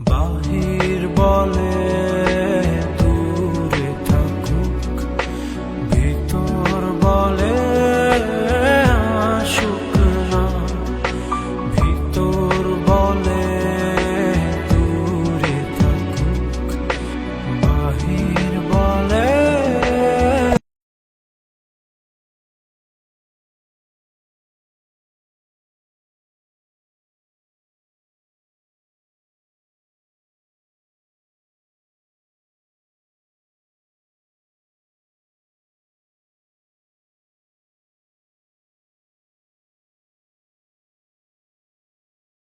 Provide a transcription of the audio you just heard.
বাহির বল